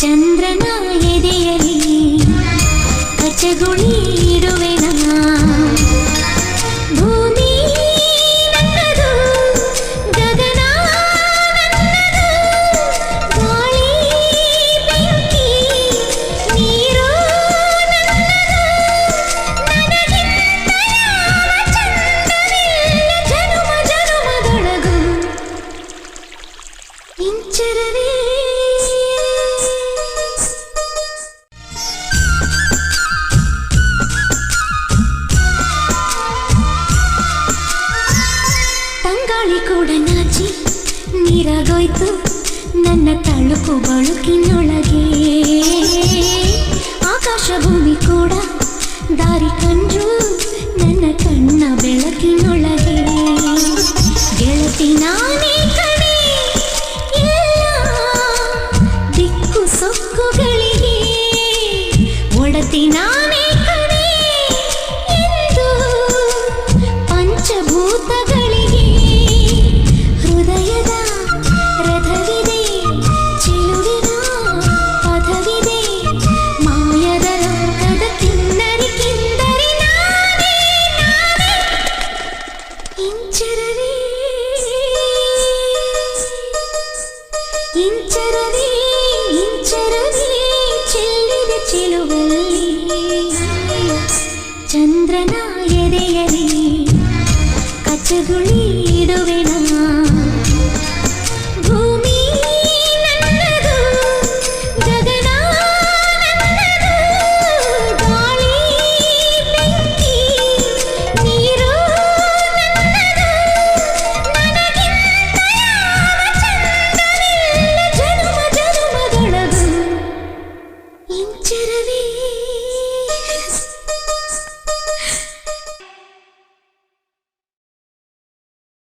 ಚಂದ್ರನ ಎದೆಯಲಿ ಕಚಗುಳಿ ತಂಗಾಳಿ ಕೂಡ ನಾಚಿ ನೀರಾಗೋಯ್ತು ನನ್ನ ತಳುಕು ಬಳುಕಿನೊಳಗೆ ಆಕಾಶ ಭೂಮಿ ಕೂಡ ದಾರಿ ಕಂಡ್ರು ಇಂಚರವೇ ಇಂಚರವೇ ಚೆಲ್ಲಿದ ಚೆಲುವಲ್ಲಿ ಚಂದ್ರನ ಎದೆಯಲಿ ಕಚಗುಳಿ ಇಡುವೆನ